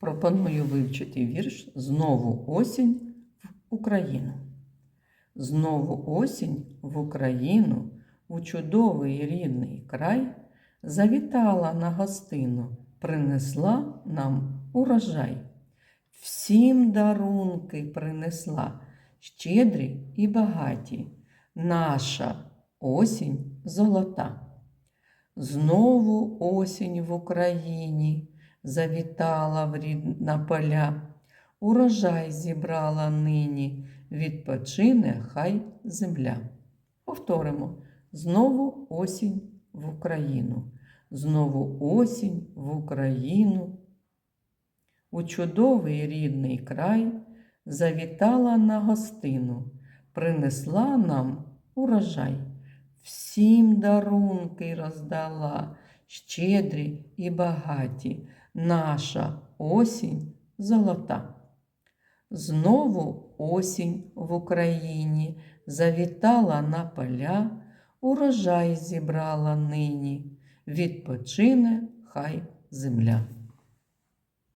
Пропоную вивчити вірш Знову осінь в Україну. Знову осінь в Україну, у чудовий рідний край, завітала на гостину, принесла нам урожай. Всім дарунки принесла, щедрі і багаті, наша осінь золота. Знову осінь в Україні завітала в рідна поля, урожай зібрала нині, відпочине хай земля. Повторимо знову осінь в Україну, знову осінь в Україну. У чудовий рідний край завітала на гостину, принесла нам урожай. Всім дарунки роздала, щедрі і багаті, наша осінь золота. Знову осінь в Україні завітала на поля, урожай зібрала нині, відпочине хай земля.